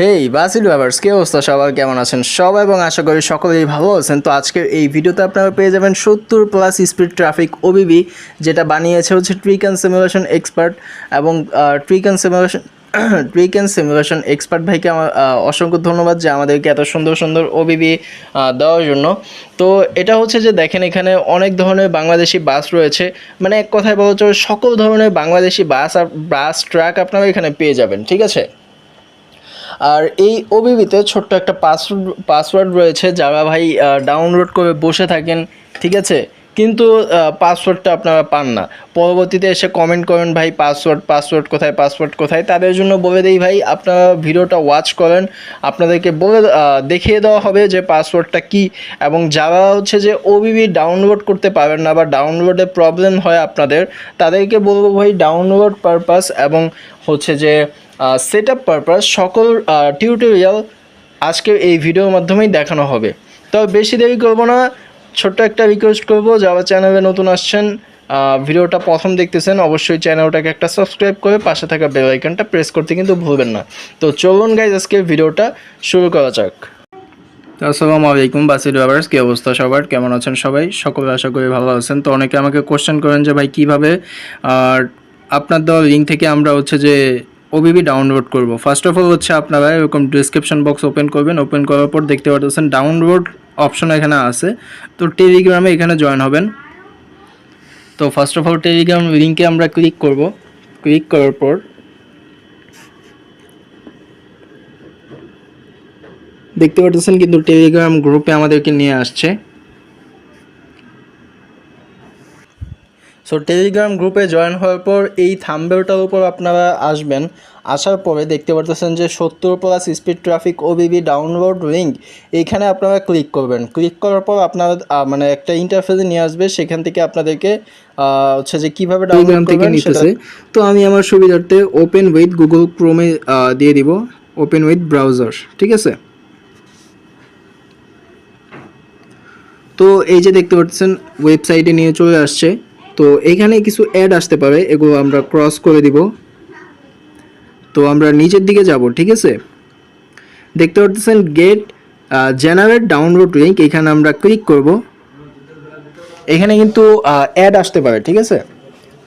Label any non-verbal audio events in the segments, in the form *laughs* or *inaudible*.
হেই basil ব্যাপার্স কি অবস্থা? সবার কেমন আছেন? সবাই এবং আশা করি সকলেই ভালো আছেন। তো আজকের এই ভিডিওতে আপনারা পেয়ে যাবেন সত্তর প্লাস স্পিড ট্রাফিক ওবিবি যেটা বানিয়েছে হচ্ছে ট্রিক অ্যান্ড সিমুলেশন এক্সপার্ট এবং trick and simulation trick and simulation expert ভাইকে আমার অসংখ্য ধন্যবাদ যে আমাদেরকে এত সুন্দর সুন্দর ওবিবি দেওয়ার জন্য। তো এটা হচ্ছে যে দেখেন এখানে অনেক ধরনের বাংলাদেশি বাস রয়েছে। মানে এক কথায় বলা চলে সকল ধরনের বাংলাদেশি বাস বাস, ট্রাক আপনারা এখানে পেয়ে যাবেন, ঠিক আছে? আর এই ওবিবিতে ছোট্ট একটা পাসওয়ার্ড পাসওয়ার্ড রয়েছে যারা ভাই ডাউনলোড করে বসে থাকেন, ঠিক আছে? কিন্তু পাসওয়ার্ডটা আপনারা পান না। পরবর্তীতে এসে কমেন্ট করেন ভাই পাসওয়ার্ড পাসওয়ার্ড কোথায় পাসওয়ার্ড কোথায়? তাদের জন্য বলে দেই ভাই, আপনারা ভিডিওটা ওয়াচ করেন। আপনাদেরকে বলে দেখিয়ে দেওয়া হবে যে পাসওয়ার্ডটা কি। এবং যারা হচ্ছে যে ওবিবি ডাউনলোড করতে পারেন না বা ডাউনলোডে প্রবলেম হয় আপনাদের, তাদেরকে বলব ভাই ডাউনলোড পারপাস এবং হচ্ছে যে সেট আপ পারপাস সকল টিউটোরিয়াল আজকের এই ভিডিওর মাধ্যমেই দেখানো হবে। তো বেশি দেরি করব না, ছোট্ট একটা রিকোয়েস্ট করব, যারা চ্যানেলে নতুন আসছেন ভিডিওটা প্রথম দেখতেছেন, অবশ্যই চ্যানেলটাকে একটা সাবস্ক্রাইব করে পাশে থাকা বেল আইকনটা প্রেস করতে কিন্তু ভুলবেন না। তো চলুন গাইজ আজকে ভিডিওটা শুরু করা যাক। আসসালামু আলাইকুম, বাসির ব্যাপার্স কী অবস্থা সবার? কেমন আছেন সবাই? সকলে আশা করি ভালো আছেন। তো অনেকে আমাকে কোশ্চেন করেন যে, ভাই, কীভাবে? আপনার দেওয়া লিঙ্ক থেকে আমরা হচ্ছে যে ওবিবি ডাউনলোড করব। ফার্স্ট অফ অল হচ্ছে আপনারা এরকম ডিসক্রিপশন বক্স ওপেন করবেন। ওপেন করার পর দেখতে পাচ্ছেন ডাউনলোড অপশন এখানে আছে। তো টেলিগ্রামে এখানে জয়েন হবেন। তো ফার্স্ট অফ অল টেলিগ্রাম লিঙ্কে আমরা ক্লিক করব। ক্লিক করার পর দেখতে পাচ্ছেন কিন্তু টেলিগ্রাম গ্রুপে আমাদেরকে নিয়ে আসছে। সো টেলিগ্রাম গ্রুপে জয়েন হওয়ার পর এই থাম্বেলটার উপর আপনারা আসবেন। আসার পরে দেখতে পারতেছেন যে সত্তর plus speed traffic OBB download link এইখানে আপনারা ক্লিক করবেন। ক্লিক করার পর আপনারা মানে একটা ইন্টারফেসে নিয়ে আসবে সেখান থেকে আপনাদেরকে হচ্ছে যে কীভাবে ডাউনলোড থেকে সেটা তো আমি আমার সুবিধার্থে ওপেন উইথ গুগল ক্রোমে দিয়ে দিব। ওপেন উইথ ব্রাউজার ঠিক আছে? তো এই যে দেখতে পাচ্ছেন ওয়েবসাইটে নিয়ে চলে আসছে। তো এখানে কিছু অ্যাড আসতে পারে, এগুলো আমরা ক্রস করে দিব। তো আমরা নিচের দিকে যাব, ঠিক আছে? দেখতে পাচ্ছেন গেট জেনারেট ডাউনলোড লিঙ্ক এখানে আমরা ক্লিক করব। এখানে কিন্তু অ্যাড আসতে পারে, ঠিক আছে?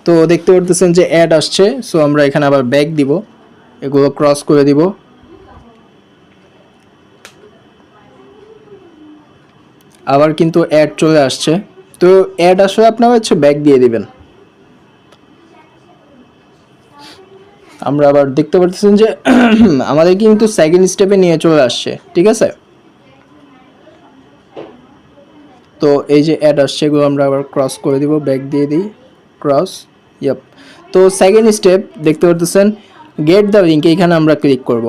তো দেখতে পাচ্ছেন যে অ্যাড আসছে সো আমরা এখানে আবার ব্যাক দিব। এগুলো ক্রস করে দিব। আবার কিন্তু অ্যাড চলে আসছে। তো অ্যাড আসলে আপনারা হচ্ছে ব্যাক দিয়ে দিবেন। আমরা আবার দেখতে পাচ্ছেন যে *clears throat* আমাদের কিন্তু সেকেন্ড স্টেপে নিয়ে চলে আসছে, ঠিক আছে? তো এই যে অ্যাড আসছে এগুলো আমরা আবার ক্রস করে দিব ব্যাক দিয়ে দিই ক্রস ইয়াপ তো সেকেন্ড স্টেপ দেখতে পাচ্ছেন গেট দ্য লিঙ্ক এইখানে আমরা ক্লিক করব।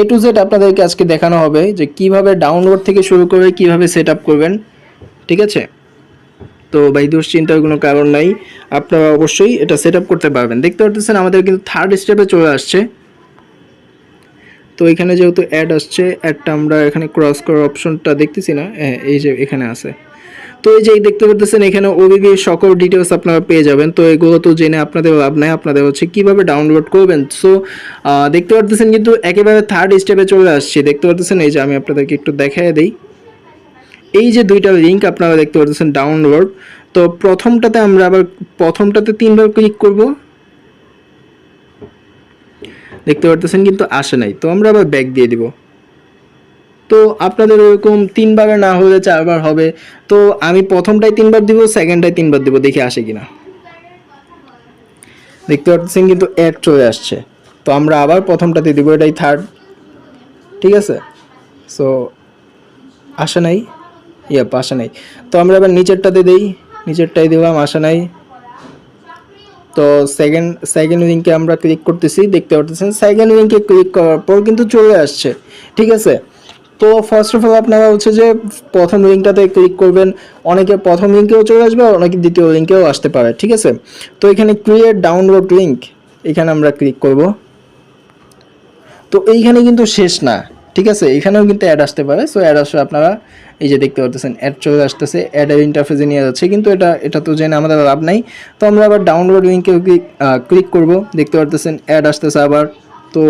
এ টু জেড আপনাদেরকে আজকে দেখানো হবে যে কীভাবে ডাউনলোড থেকে শুরু করে কীভাবে সেট করবেন, ঠিক আছে? তো ভাই, দুশ্চিন্তার কোনো কারণ নাই, আপনারা অবশ্যই এটা সেট করতে পারবেন। দেখতে পাচ্ছেন আমাদের কিন্তু থার্ড স্টেপে চলে আসছে। তো এখানে যেহেতু অ্যাড আসছে অ্যাডটা আমরা এখানে ক্রস করার অপশনটা দেখতেছি না। হ্যাঁ এই যে এখানে আছে। তো এই যে দেখতে পাচ্ছেন এখানে ওবিবি সকল ডিটেলস আপনারা পেয়ে যাবেন। তো এগুলো তো জেনে আপনাদের লাভ নাই, আপনাদের হচ্ছে কীভাবে ডাউনলোড করবেন। সো দেখতে পাচ্ছেন কিন্তু একেবারে থার্ড স্টেপে চলে আসছে। দেখতে পাচ্ছেন এই যে আমি আপনাদেরকে একটু দেখাই দিই। এই যে দুইটা লিঙ্ক আপনারা দেখতে পাচ্ছেন ডাউনলোড তো প্রথমটাতে আমরা আবার প্রথমটাতে তিনবার ক্লিক করব। দেখতে পাচ্ছেন কিন্তু আসে নাই। তো আমরা আবার ব্যাক দিয়ে দিব। তো আপনাদের ওরকম তিনবারে না হলে চারবার হবে। তো আমি প্রথমটাই তিনবার দিব সেকেন্ডটাই তিনবার দিব, দেখি আসে কিনা। দেখতে পাচ্ছেন কিন্তু এক চলে আসছে। তো আমরা আবার প্রথমটাতে দিব, এটাই থার্ড ঠিক আছে? সো আসে নাই? ইয়াপ আসে নাই। তো আমরা আবার নিচেরটাতে দিই, নিচেরটাই দিলাম, আসে নাই। তো সেকেন্ড সেকেন্ড লিঙ্কে আমরা ক্লিক করতেছি, দেখতে পাচ্ছেন সেকেন্ড লিঙ্কে ক্লিক করার পর কিন্তু চলে আসছে। ঠিক আছে? তো ফার্স্ট অফ অল আপনারা হচ্ছে যে প্রথম লিঙ্কটাতে ক্লিক করবেন। অনেকে প্রথম লিঙ্কেও চলে আসবে, আর অনেকে দ্বিতীয় লিঙ্কেও আসতে পারে, ঠিক আছে? তো এখানে ক্রিয়েট ডাউনলোড লিঙ্ক এখানে আমরা ক্লিক করব। তো এইখানে কিন্তু শেষ না, ঠিক আছে? এখানেও কিন্তু অ্যাড আসতে পারে। সো অ্যাড আসলে আপনারা এই যে দেখতে পাচ্ছেন অ্যাড চলে আসতেছে অ্যাডের ইন্টারফেসে নিয়ে যাচ্ছে। কিন্তু এটা এটা তো জেনে আমাদের লাভ নাই। তো আমরা আবার ডাউনলোড লিঙ্কে ক্লিক করব। দেখতে পারতেছেন অ্যাড আসতেছে আবার। তো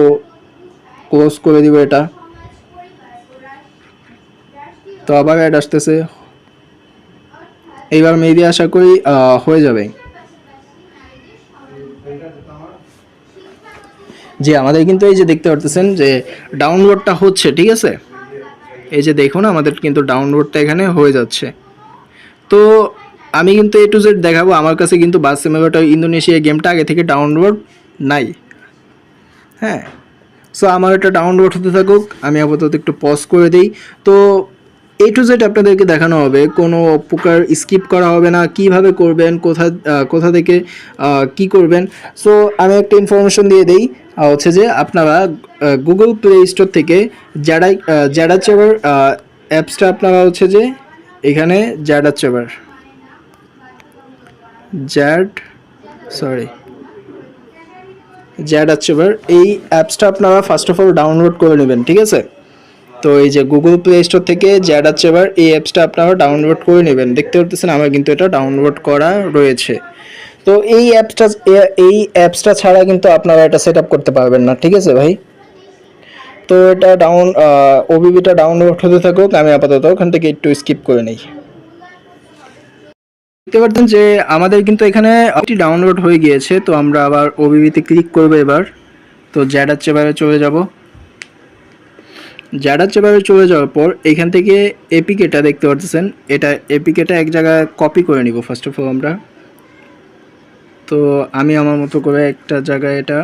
ক্লোজ করে দিব এটা। তো আবার অ্যাড আসতেছে। এইবার মেবি আশা করি হয়ে যাবে। জি, আমাদের কিন্তু এই যে দেখতে পারতেছেন যে ডাউনলোডটা হচ্ছে, ঠিক আছে? এই যে দেখুন, আমাদের কিন্তু ডাউনলোডটা এখানে হয়ে যাচ্ছে। তো আমি কিন্তু এ টু জেড দেখাবো। আমার কাছে কিন্তু বাস সিনেমাটা ইন্দোনেশিয়া গেমটা আগে থেকে ডাউনলোড নাই। হ্যাঁ? সো আমার এটা ডাউনলোড হতে থাকুক। আমি আপাতত একটু পজ করে দিই। তো এ টু জেড আপনাদেরকে দেখানো হবে, কোনো প্রকার স্কিপ করা হবে না, কীভাবে করবেন, কোথা কোথা থেকে কি করবেন। সো আমি একটা ইনফরমেশন দিয়ে দিই হচ্ছে যে আপনারা গুগল প্লে স্টোর থেকে জ্যাডা জ্যাডা চেবার অ্যাপসটা আপনারা হচ্ছে যে এখানে জ্যাডা চেবার জ্যাড সরি জ্যাড আচেভার এই অ্যাপসটা আপনারা ফার্স্ট অফ অল ডাউনলোড করে নেবেন, ঠিক আছে? তো এই যে গুগল প্লে স্টোর থেকে জ্যাড আচেভার এই অ্যাপসটা আপনারা ডাউনলোড করে নেবেন। দেখতে পারতেছেন আমার কিন্তু এটা ডাউনলোড করা রয়েছে। তো এই অ্যাপসটা এই অ্যাপসটা ছাড়া কিন্তু আপনারা এটা সেট করতে পারবেন না, ঠিক আছে ভাই? তো এটা ডাউন ওবিবিটা ডাউনলোড হতে থাকুক, আমি আপাতত ওখান থেকে একটু স্কিপ করে নিই। দেখতে পারতেন যে আমাদের কিন্তু এখানে অপটি ডাউনলোড হয়ে গিয়েছে, তো আমরা আবার ওবিবিতে ক্লিক করব এবার। তো জ্যাডার চেবারে চলে যাব। জ্যাডার চেবারে চলে যাওয়ার পর এখান থেকে এপিকেটা দেখতে পাচ্ছেন এটা এপিকেটা এক জায়গায় কপি করে নিব ফার্স্ট অফ অল আমরা। তো আমি আমার মতো করে একটা জায়গায় এটা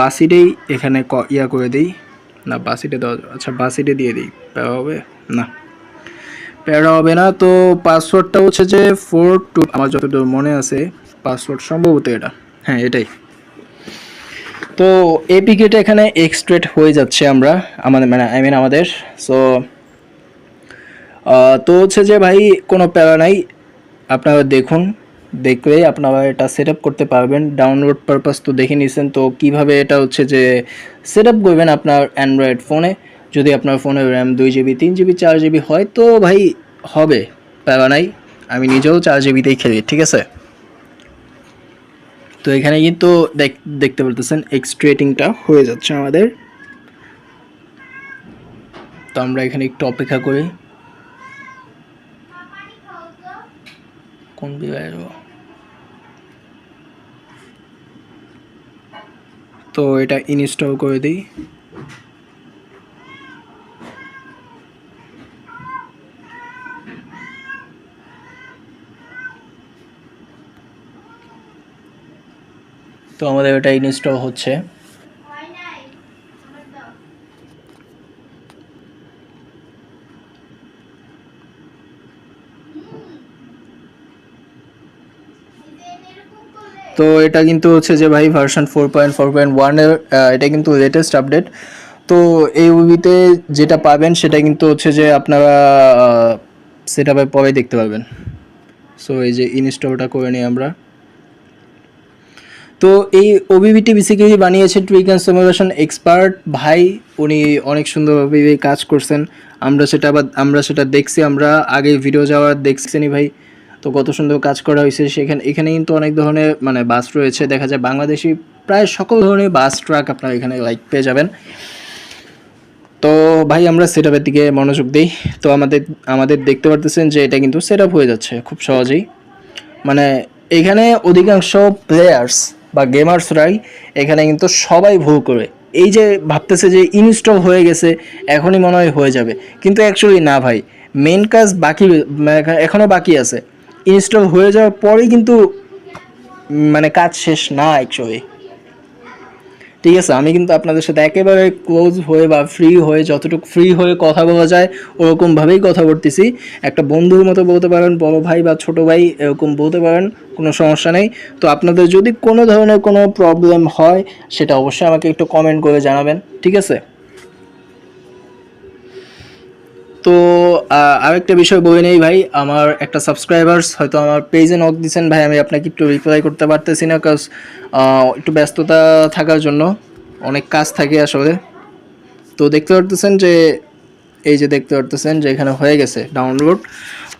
বাসিডেই এখানে ইয়া করে দিই। না বাসিডে দেওয়া। আচ্ছা বাসিডে দিয়ে দিই। প্যারা হবে? না। প্যারা হবে না, তো পাসওয়ার্ডটা হচ্ছে যে ফোর টু আমার যতদূর মনে আছে পাসওয়ার্ড সম্ভবত এটা। হ্যাঁ এটাই। তো এপিকেটা এখানে এক্সট্রেট হয়ে যাচ্ছে আমরা, আমাদের মানে আই মিন আমাদের সো তো হচ্ছে যে ভাই, কোনো প্যারা নাই, আপনারা দেখুন, দেখলে আপনারা এটা সেট করতে পারবেন ডাউনলোড পারপাস তো দেখে নিয়েছেন তো কীভাবে এটা হচ্ছে যে সেট আপ করবেন আপনার অ্যান্ড্রয়েড ফোনে যদি আপনার ফোনে র্যাম দুই জিবি তিন জিবি চার জিবি হয়, তো ভাই, হবে, প্যারা নাই, আমি নিজেও চার জিবিতেই খেলি, ঠিক আছে? তো এখানে কিন্তু দেখ- দেখতে পারতেছেন এক্সট্রেটিংটা হয়ে যাচ্ছে আমাদের। তো আমরা এখানে একটু অপেক্ষা করি। কোন বিভাগে? তো এটা ইনস্টল করে দিই। তো আমাদের এটা ইনস্টল হচ্ছে। তো এটা কিন্তু হচ্ছে যে ভাই version four point four point ওয়ানের এটা কিন্তু লেটেস্ট আপডেট তো এই মুভিতে যেটা পাবেন সেটা কিন্তু হচ্ছে যে আপনারা সেটা পরে দেখতে পারবেন। সো এই যে ইনস্টলটা করে নিই আমরা। তো এই ওবিবিটি বেসিক্যালি বানিয়েছে ট্রিক অ্যান্ড সিমুলেশন এক্সপার্ট ভাই, উনি অনেক সুন্দরভাবে কাজ করছেন। আমরা সেটা আবার, আমরা সেটা দেখছি, আমরা আগে ভিডিও যাওয়ার দেখছিনি ভাই। তো কত সুন্দর কাজ করা হয়েছে। সেখানে এখানে কিন্তু অনেক ধরনের মানে বাস রয়েছে। দেখা যায় বাংলাদেশি প্রায় সকল ধরনের বাস ট্রাক আপনারা এখানে লাইক পেয়ে যাবেন। তো ভাই, আমরা সেট আপের দিকে মনোযোগ দিই। তো আমাদের আমাদের দেখতে পারতেছেন যে এটা কিন্তু সেট হয়ে যাচ্ছে খুব সহজেই। মানে এখানে অধিকাংশ প্লেয়ার্স বা গেমার্সরাই এখানে কিন্তু সবাই ভুল করে এই যে ভাবতেছে যে ইনস্টল হয়ে গেছে, এখনই মনে হয় হয়ে যাবে। কিন্তু অ্যাকচুয়ালি না ভাই মেন কাজ বাকি এখনও বাকি আছে। ইনস্টল হয়ে যাওয়ার পরেই কিন্তু মানে কাজ শেষ না অ্যাকচুয়ালি ঠিক আছে, আমি কিন্তু আপনাদের সাথে একেবারে ক্লোজ হয়ে বা ফ্রি হয়ে যতটুকু ফ্রি হয়ে কথা বলা যায় ওরকমভাবেই কথা বলতেছি। একটা বন্ধুর মতো বলতে পারেন, বড় ভাই বা ছোট ভাই, এরকম বলতে পারেন, কোনো সমস্যা নেই। তো আপনাদের যদি কোনো ধরনের কোনো প্রবলেম হয়, সেটা অবশ্যই আমাকে একটু কমেন্ট করে জানাবেন, ঠিক আছে? তো আরেকটা বিষয় বই নেই ভাই, আমার একটা সাবস্ক্রাইবার্স হয়তো আমার পেজে নক দিচ্ছেন ভাই, আমি আপনাকে একটু রিপ্লাই করতে পারতেছি না কাজ একটু ব্যস্ততা থাকার জন্য, অনেক কাজ থাকে আসলে। তো দেখতে পারতেছেন যে, এই যে দেখতে পারতেছেন যে এখানে হয়ে গেছে ডাউনলোড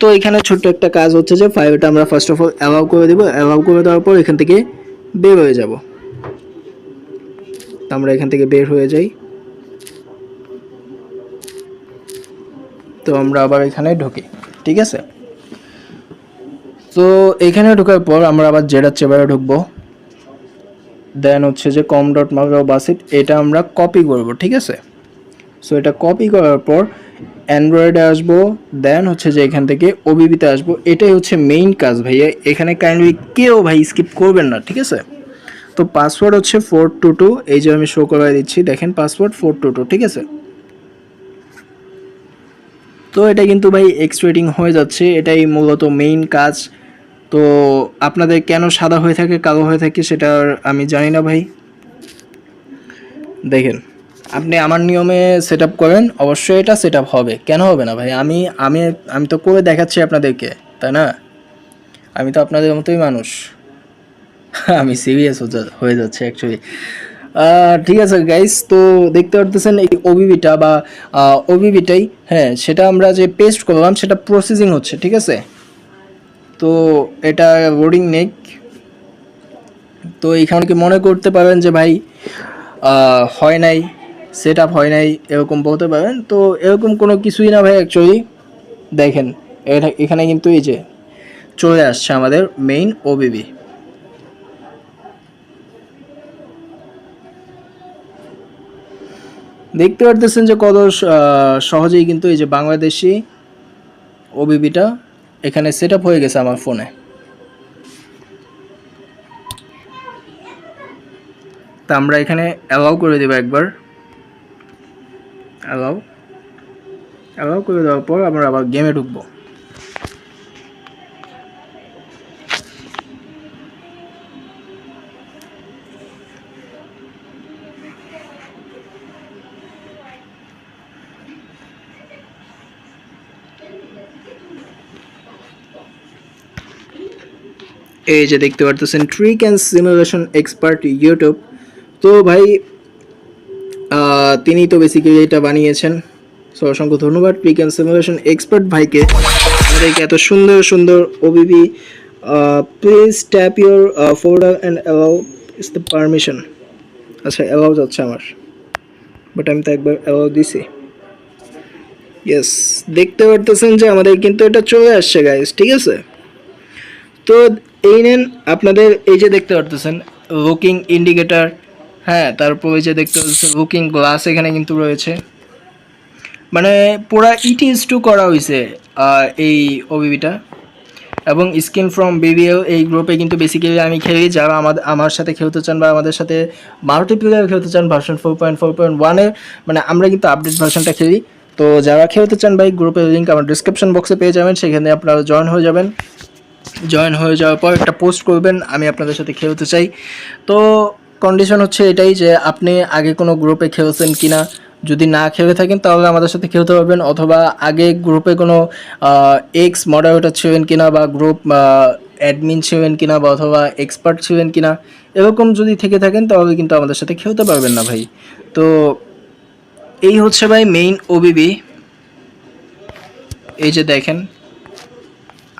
তো এখানে ছোট্ট একটা কাজ হচ্ছে যে ফাইলটা আমরা ফার্স্ট অফ অল অ্যালাউ করে দেবো। অ্যালাউ করে দেওয়ার পর এখান থেকে বের হয়ে যাব। তো আমরা এখান থেকে বের হয়ে যাই। তো আমরা আবার এখানে ঢুকি, ঠিক আছে? তো এখানে ঢোকার পর আমরা আবার জেডার চেবারে ঢুকবো। দেন হচ্ছে যে কম ডট মার্ক বাসিট এটা আমরা কপি করব, ঠিক আছে? সো এটা কপি করার পর অ্যান্ড্রয়েডে আসব দেন হচ্ছে যে এখান থেকে ওবিবিতে আসব। এটাই হচ্ছে মেইন কাজ, ভাইয়া। এখানে কাইন্ডলি কেউ ভাই স্কিপ করবেন না, ঠিক আছে? তো পাসওয়ার্ড হচ্ছে ফোর টু টু এই যে আমি শো করে দিচ্ছি, দেখেন পাসওয়ার্ড ফোর টু টু ঠিক আছে? তো এটা কিন্তু ভাই এক্সট্রেটিং হয়ে যাচ্ছে, এটাই মূলত মেইন কাজ। তো আপনাদের কেন সাদা হয়ে থাকে, কালো হয়ে থাকে সেটা আমি জানি না ভাই। দেখেন, আপনি আমার নিয়মে সেট করেন, অবশ্যই এটা সেট হবে। কেন হবে না ভাই? আমি আমি আমি তো করে দেখাচ্ছি আপনাদেরকে, তাই না? আমি তো আপনাদের মতোই মানুষ। *laughs* আমি সিরিয়াস হয়ে যাচ্ছে অ্যাকচুয়ালি ঠিক আছে গাইস তো দেখতে পারতেছেন এই ওবিবিটা বা ওবিবিটাই হ্যাঁ সেটা আমরা যে পেস্ট করলাম, সেটা প্রসেসিং হচ্ছে, ঠিক আছে? তো এটা লোডিং নেক। তো এখানে কি মনে করতে পারেন যে ভাই হয় নাই সেট হয় নাই, এরকম বলতে পারেন তো এরকম কোনো কিছুই না ভাই অ্যাকচুয়ালি দেখেন এখানে কিন্তু এই যে চলে আসছে আমাদের মেইন ওবিবি দেখতে পারতেছেন যে কত সহজেই কিন্তু এই যে বাংলাদেশি ওবিবিটা এখানে সেট হয়ে গেছে আমার ফোনে তা আমরা এখানে অ্যালাউ করে দেবো একবার। অ্যালাউ অ্যালাউ করে দেওয়ার পর আমরা আবার গেমে ঢুকবো। এই যে দেখতে পারতেছেন trick and simulation expert YouTube তো ভাই তিনি তো বেসিক্যালি এটা বানিয়েছেন। সো অসংখ্য ধন্যবাদ ট্রিক অ্যান্ড সিমুলেশন এক্সপার্ট ভাইকে। আমাদেরকে এত সুন্দর সুন্দর OBB please tap your folder and allow is the permission আচ্ছা অ্যালাউ যাচ্ছে আমার। বাট আমি তো একবার অ্যালাউ দিছি। ইয়েস দেখতে পারতেছেন যে আমাদের কিন্তু এটা চলে আসছে গাইস ঠিক আছে? তো এই নেন, আপনাদের এই যে দেখতে পারতেছেন লুকিং ইন্ডিকেটর হ্যাঁ তারপর এই যে দেখতে পাচ্ছেন লুকিং গ্লাস এখানে কিন্তু রয়েছে। মানে পুরা ইট ইজ টু করা হয়েছে এই ওবিবিটা এবং স্কিন ফ্রম বিবিএল এই গ্রুপে কিন্তু বেসিক্যালি আমি খেলি, যারা আমাদের আমার সাথে খেলতে চান বা আমাদের সাথে মাল্টিপ্লেয়ার খেলতে চান version four point four point ওয়ানে মানে আমরা কিন্তু আপডেট ভার্সনটা খেলি। তো যারা খেলতে চান ভাই গ্রুপের লিঙ্ক আমার ডিসক্রিপশন বক্সে পেয়ে যাবেন, সেখানে আপনারা জয়েন হয়ে যাবেন। জয়েন হয়ে যাওয়ার পর একটা পোস্ট করবেন, আমি আপনাদের সাথে খেলতে চাই। তো কন্ডিশন হচ্ছে এটাই যে আপনি আগে কোনো গ্রুপে খেলছেন কি না যদি না খেলে থাকেন তাহলে আমাদের সাথে খেলতে পারবেন, অথবা আগে গ্রুপে কোনো এক্স মডারেটর ছিলেন কিনা বা গ্রুপ অ্যাডমিন ছিলেন কিনা বা অথবা এক্সপার্ট ছিলেন কিনা, এরকম যদি থেকে থাকেন তাহলে কিন্তু আমাদের সাথে খেলতে পারবেন না ভাই। তো এই হচ্ছে ভাই মেইন ওবিবি এই যে দেখেন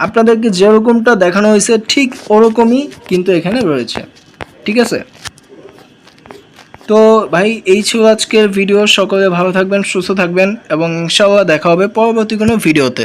আপনাদেরকে যেরকমটা দেখানো হয়েছে ঠিক ওরকমই কিন্তু এখানে রয়েছে। ঠিক আছে? তো ভাই, এই ছিল আজকের ভিডিও। সকলে ভালো থাকবেন, সুস্থ থাকবেন এবং ইনশাআল্লাহ দেখা হবে পরবর্তী কোনো ভিডিওতে।